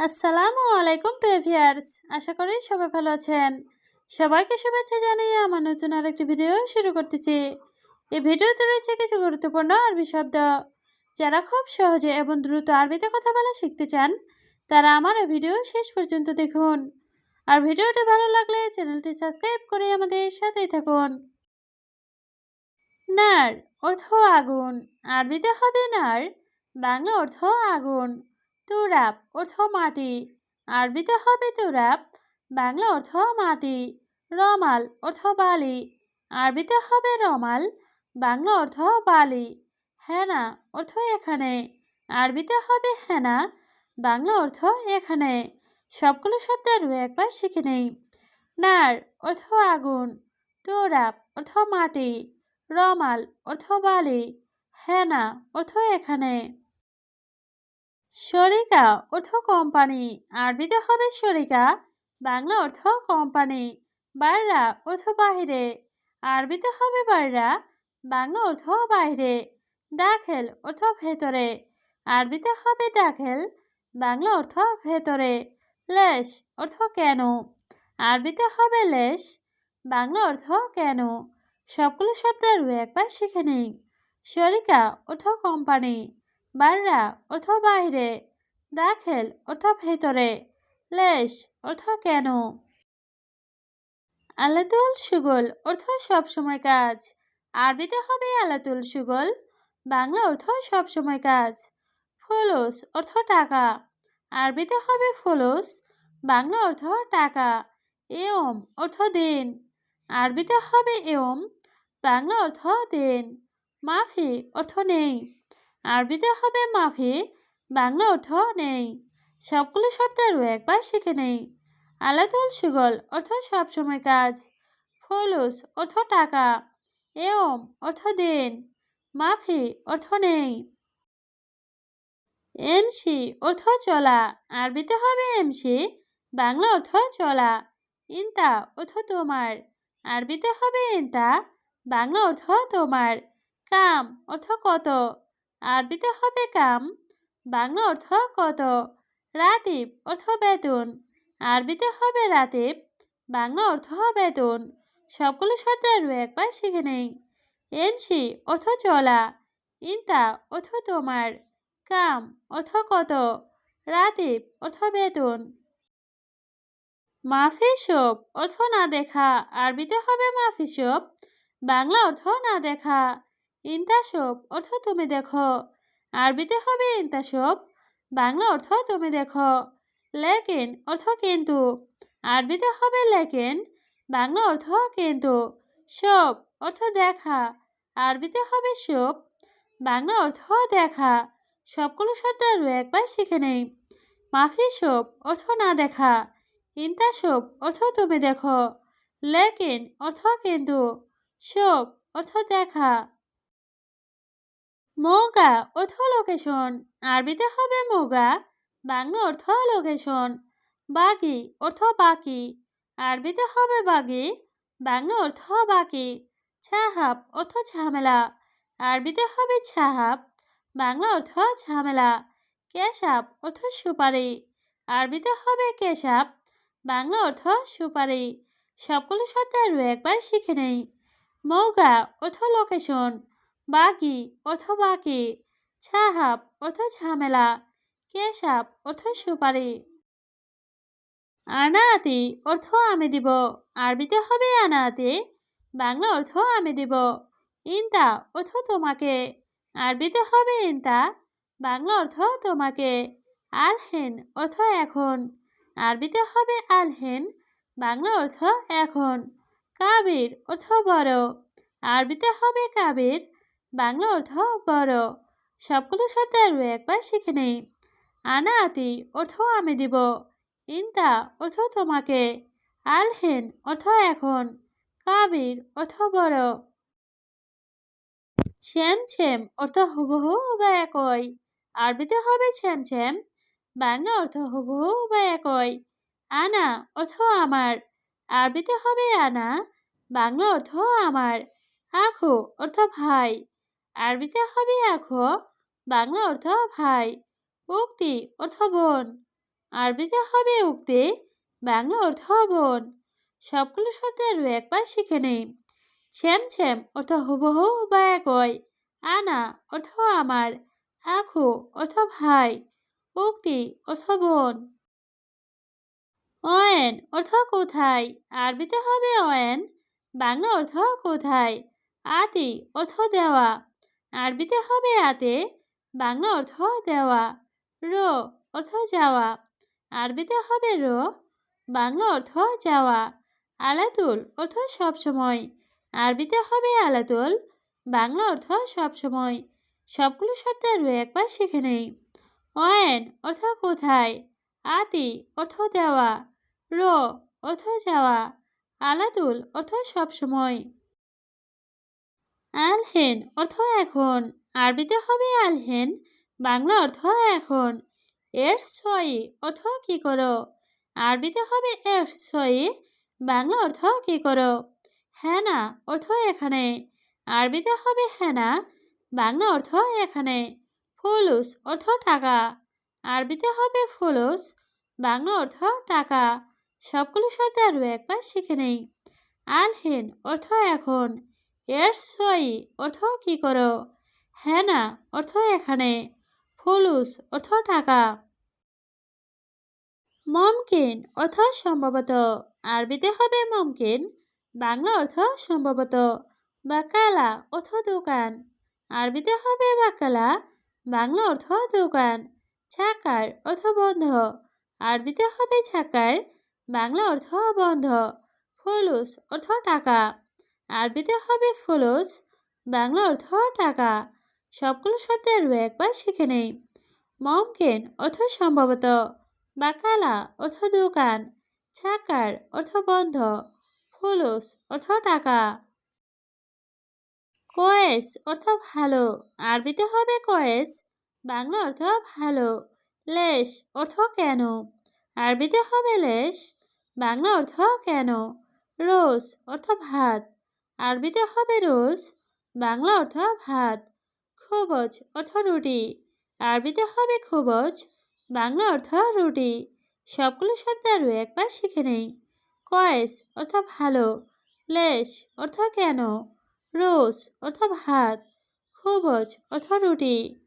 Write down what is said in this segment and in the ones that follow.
আসসালামু আলাইকুম টু এভিয়ার্স আশা করি সবাই ভালো আছেন। সবাইকে শুভেচ্ছা জানিয়ে আমার নতুন আরেকটি ভিডিও শুরু করতেছি। এই ভিডিওতে রয়েছে কিছু গুরুত্বপূর্ণ আরবি শব্দ। যারা খুব সহজে এবং দ্রুত আরবিতে কথা বলা শিখতে চান, তারা আমার এই ভিডিও শেষ পর্যন্ত দেখুন। আর ভিডিওটি ভালো লাগলে চ্যানেলটি সাবস্ক্রাইব করে আমাদের সাথেই থাকুন। নার অর্থ আগুন, আরবিতে হবে নার, বাংলা অর্থ আগুন। তুরাব অর্থ মাটি। আরবিতে হবে তুরাব বাংলা অর্থ মাটি। রমাল অর্থ বালি। আরবিতে হবে রমাল, বাংলা অর্থ বালি। হেনা অর্থ এখানে। আরবিতে হবে হেনা, বাংলা অর্থ এখানে। সবগুলো শব্দ শব্দের একবার শিখে নেই। নার অর্থ আগুন তোরাব অর্থ মাটি। রমাল অর্থ বালি। হেনা অর্থ এখানে। শরিকা অর্থ কোম্পানি আরবিতে হবে শরিকা বাংলা অর্থ কোম্পানি বাররা অর্থ বাহিরে, আরবিতে হবে বাররা, বাংলা অর্থ বাইরে দাখেল অর্থ ভেতরে, আরবিতে হবে দাখেল, বাংলা অর্থ ভেতরে, লেশ অর্থ কেন, আরবিতে হবে লেশ, বাংলা অর্থ কেন সবগুলো শব্দের একবার শিখে নেই শরিকা অর্থ কোম্পানি বাররা অর্থ বাইরে। দাখেল অর্থ ভেতরে। লেশ অর্থ কেন? আলাতুল সুগল অর্থ সবসময় কাজ। আরবিতে হবে আলাতুল সুগল, বাংলা অর্থ সবসময় কাজ। ফলস অর্থ টাকা। আরবিতে হবে ফলস, বাংলা অর্থ টাকা। এওম অর্থ দিন। আরবিতে হবে এওম, বাংলা অর্থ দিন। মাফি অর্থ নেই। আরবিতে হবে মাফি। বাংলা অর্থ নেই। সবগুলো শব্দের একবার শিখে নেই। আলাদুল সুগল, অর্থ সবসময় কাজ। ফলুস, অর্থ টাকা। এম অর্থ দিন। মাফি, অর্থ নেই। এমসি, অর্থ চলা। আরবিতে হবে এমসি, বাংলা অর্থ চলা। ইন্তা, অর্থ তোমার। আরবিতে হবে ইন্তা, বাংলা অর্থ তোমার। কাম, অর্থ কত? আরবিতে হবে কাম, বাংলা অর্থ কত? রাতিব অর্থ বেতন আরবিতে হবে রাতিব, বাংলা অর্থ বেতন। সবগুলো শব্দ আরও একবার শিখে নেই। এনসি অর্থ চলা, ইন্তা অর্থ তোমার, কাম অর্থ কত? রাতিব অর্থ বেতন। মাফি শোপ অর্থ না দেখা আরবিতে হবে মাফি শোপ বাংলা অর্থ না দেখা। ইন্তাসব, অর্থ তুমি দেখো। আরবিতে হবে ইন্তাসব, বাংলা অর্থ তুমি দেখো। লেকেন, অর্থ কিন্তু। আরবিতে হবে লেকেন, বাংলা অর্থ কিন্তু। সব, অর্থ দেখা। আরবিতে হবে সব, বাংলা অর্থ দেখা। সবগুলো শব্দ আরও একবার শিখে নেই। মাফি সব, অর্থ না দেখা। ইন্তাসব, অর্থ তুমি দেখো। লেকেন, অর্থ কিন্তু। সব, অর্থ দেখা। মৌগা অর্থ লোকেশন। আরবিতে হবে মৌগা, বাংলা অর্থ লোকেশন। বাগি অর্থ বাকি আরবিতে হবে বাগি, বাংলা অর্থ বাকি ছাহাব অর্থ ঝামেলা। আরবিতে হবে ছাহাব, বাংলা অর্থ ঝামেলা। কেশাব অর্থ সুপারি। আরবিতে হবে কেশাব, বাংলা অর্থ সুপারি। সবগুলো শব্দ আরও একবার শিখে নেই। মৌগা অর্থ লোকেশন। বাগি অর্থ বাকি। ছাহাব অর্থ ঝামেলা। কেশাব অর্থ সুপারি। আনাতি অর্থ আমি দিব। আরবিতে হবে আনাতি, বাংলা অর্থ আমি দিব। ইন্তা অর্থ তোমাকে। আরবিতে হবে ইন্তা, বাংলা অর্থ তোমাকে। আলহেন অর্থ এখন। আরবিতে হবে আলহেন, বাংলা অর্থ এখন। কাবির অর্থ বড়। আরবিতে হবে কাবির বাংলা অর্থ বড়। সবগুলো শব্দ আরও একবার শিখে নেই। আনা আতি, অর্থ আমি দিব। ইন্তা, অর্থ তোমাকে। আলহেন অর্থ এখন। কাবির, অর্থ বড়। ছেম ছেম, অর্থ হুবহু বা একই। আরবিতে হবে ছেম ছেম, বাংলা অর্থ হুবহু বা একই। আনা, অর্থ আমার। আরবিতে হবে আনা, বাংলা অর্থ আমার। আখো, অর্থ ভাই। আরবিতে হবে আখো বাংলা অর্থ ভাই, উক্তি অর্থ বোন। আরবিতে হবে উক্তি, বাংলা অর্থ বোন। সবগুলো শব্দের একবার শিখে নেই। ছ্যাম ছ্যাম অর্থ হুবহু বা একই, আনা অর্থ আমার, আখু অর্থ ভাই, উক্তি অর্থ বোন। অয়েন অর্থ কোথায়? আরবিতে হবে অয়েন, বাংলা অর্থ কোথায়? আতি অর্থ দেওয়া। আরবিতে হবে আতে, বাংলা অর্থ দেওয়া, রো অর্থ যাওয়া, আরবিতে হবে রো, বাংলা অর্থ যাওয়া, আলাতুল অর্থ সবসময় আরবিতে হবে আলাতুল, বাংলা অর্থ সবসময় সবগুলো শব্দ আরও একবার শিখে নেই অয়েন অর্থ কোথায়, আতি অর্থ দেওয়া, র অর্থ যাওয়া, আলাতুল অর্থ সবসময় আলহেন, অর্থ এখন। আরবিতে হবে আলহেন, বাংলা অর্থ এখন। এর ছয় অর্থ কি করো? আরবিতে হবে এর ছয়, বাংলা অর্থ কি করো? হ্যানা অর্থ এখানে। আরবিতে হবে হ্যানা বাংলা অর্থ এখানে। ফুলুস, অর্থ টাকা। আরবিতে হবে ফুলুস, বাংলা অর্থ টাকা। সবগুলো শব্দ আরও একবার শিখে নেই। আলহেন, অর্থ এখন। এর সই অর্থ কি করো? হ্যানা অর্থ এখানে। ফুলুস অর্থ টাকা। মমকিন অর্থ সম্ভবত। আরবিতে হবে মমকিন, বাংলা অর্থ সম্ভবত। বাকালা অর্থ দোকান। আরবিতে হবে বাকালা, বাংলা অর্থ দোকান। ছাকার অর্থ বন্ধ। আরবিতে হবে ছাকার, বাংলা অর্থ বন্ধ। ফুলুস অর্থ টাকা। আরবিতে হবে ফুলুস, বাংলা অর্থ টাকা। সবগুলো শব্দ আরও একবার শিখে নেই। মমকেন অর্থ সম্ভবত, বাকালা অর্থ দোকান, ছাকার অর্থ বন্ধ, ফুলুস অর্থ টাকা। কয়েস অর্থ ভালো, আরবিতে হবে কয়েস, বাংলা অর্থ ভালো, লেশ অর্থ কেন? আরবিতে হবে লেশ, বাংলা অর্থ কেন? রোজ অর্থ ভাত। আরবিতে হবে রোজ। বাংলা অর্থ ভাত, খবজ অর্থ রুটি। আরবিতে হবে খবজ, বাংলা অর্থ রুটি। সবগুলো শব্দ আরও একবার শিখে নেই। কয়েস অর্থ ভালো, লেশ অর্থ কেন, রোজ অর্থ ভাত, খবজ অর্থ রুটি।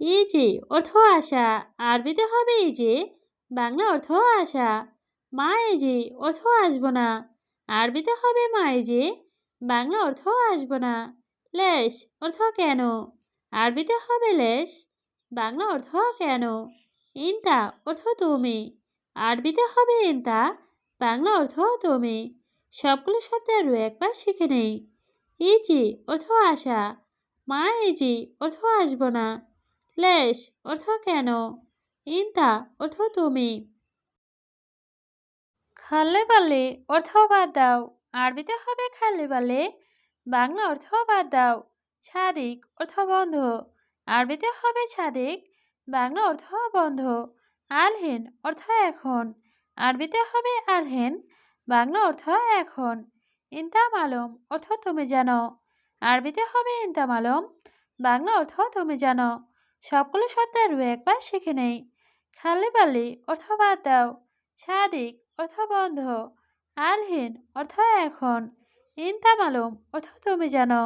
ইজি অর্থ আশা, আরবিতে হবে ইজি, বাংলা অর্থ আশা। মা ইজি অর্থ আসব না। আরবিতে হবে মা ইজি বাংলা অর্থ আসব না। লেশ অর্থ কেন? আরবিতে হবে লেশ। বাংলা অর্থ কেন? ইনতা, অর্থ তুমি। আরবিতে হবে ইনতা, বাংলা অর্থ তুমি। সবগুলো শব্দ আরও একবার শিখে নেই। ইজি, অর্থ আশা মা, ইজি, অর্থ আসব না। লেশ, অর্থ কেন? ইনতা, অর্থ তুমি। খাল্লে পাল্লে অর্থ বাদ দাও, আরবিতে হবে খাল্লে পাল্লে বাংলা অর্থ বাদ দাও, ছাদিক অর্থ বন্ধ, আরবিতে হবে ছাদিক, বাংলা অর্থ বন্ধ, আলহেন অর্থ এখন, আরবিতে হবে আলহেন, বাংলা অর্থ এখন, ইন্তাম আলম অর্থ তুমি জানো, আরবিতে হবে ইন্তাম আলম, বাংলা অর্থ তুমি জানো, সবগুলো শব্দ আরও একবার শিখে নেই, খালি বালি অর্থ বাদ দাও, ছাদিক অর্থ বন্ধ। আলহীন অর্থ এখন। ইনতাম আলম অর্থ তুমি জানো।